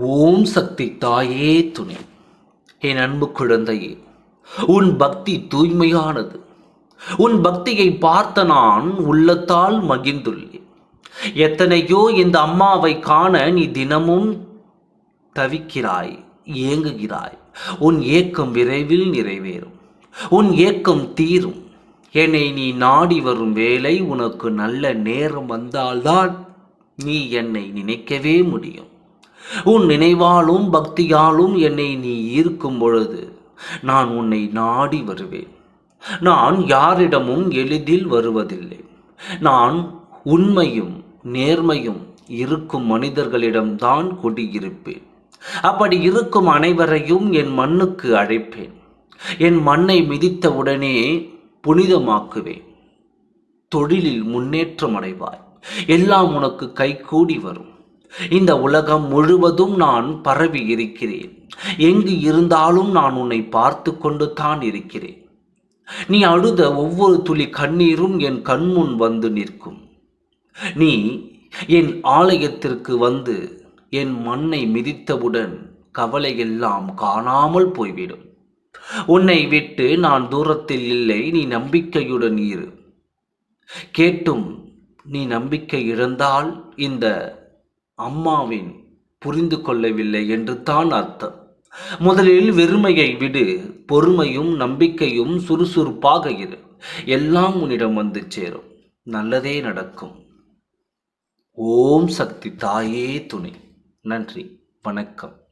ஓம் சக்தி தாயே துணை. என் அன்பு குழந்தையே உன் பக்தி தூய்மையானது. உன் பக்தியை பார்த்த நான் உள்ளத்தால் மகிழ்ந்துள்ளேன். எத்தனையோ இந்த அம்மாவை காண நீ தினமும் தவிக்கிறாய் ஏங்குகிறாய் உன் ஏக்கம் விரைவில் நிறைவேறும். உன் ஏக்கம் தீரும். என்னை நீ நாடி வரும் வேலை உனக்கு நல்ல நேரம் வந்தால்தான் நீ என்னை நினைக்கவே முடியும். உன் நினைவாலும் பக்தியாலும் என்னை நீ ஈர்க்கும் பொழுது நான் உன்னை நாடி வருவேன். நான் யாரிடமும் எளிதில் வருவதில்லை. நான் உண்மையும் நேர்மையும் இருக்கும் மனிதர்களிடம்தான் குடியிருப்பேன். அப்படி இருக்கும் அனைவரையும் என் மண்ணுக்கு அழைப்பேன். என் மண்ணை மிதித்தவுடனே புனிதமாக்குவேன். தொழிலில் முன்னேற்றம் அடைவாய். எல்லாம் உனக்கு கைகூடி வரும். இந்த உலகம் முழுவதும் நான் பரவி இருக்கிறேன். எங்கு இருந்தாலும் நான் உன்னை பார்த்து கொண்டு தான் இருக்கிறேன். நீ அழுத ஒவ்வொரு துளி கண்ணீரும் என் கண்முன் வந்து நிற்கும். நீ என் ஆலயத்திற்கு வந்து என் மண்ணை மிதித்தவுடன் கவலையெல்லாம் காணாமல் போய்விடும். உன்னை விட்டு நான் தூரத்தில் இல்லை நீ நம்பிக்கையுடன் இரு. கேட்டும் நீ நம்பிக்கை இழந்தால் இந்த அம்மாவின் புரிந்து கொள்ளவில்லை என்று தான் அர்த்தம். முதலில் வெறுமையை விடு பொறுமையும் நம்பிக்கையும் சுறுசுறுப்பாக இரு. எல்லாம் உன்னிடம் வந்து சேரும். நல்லதே நடக்கும். ஓம் சக்தி தாயே துணை. நன்றி. வணக்கம்.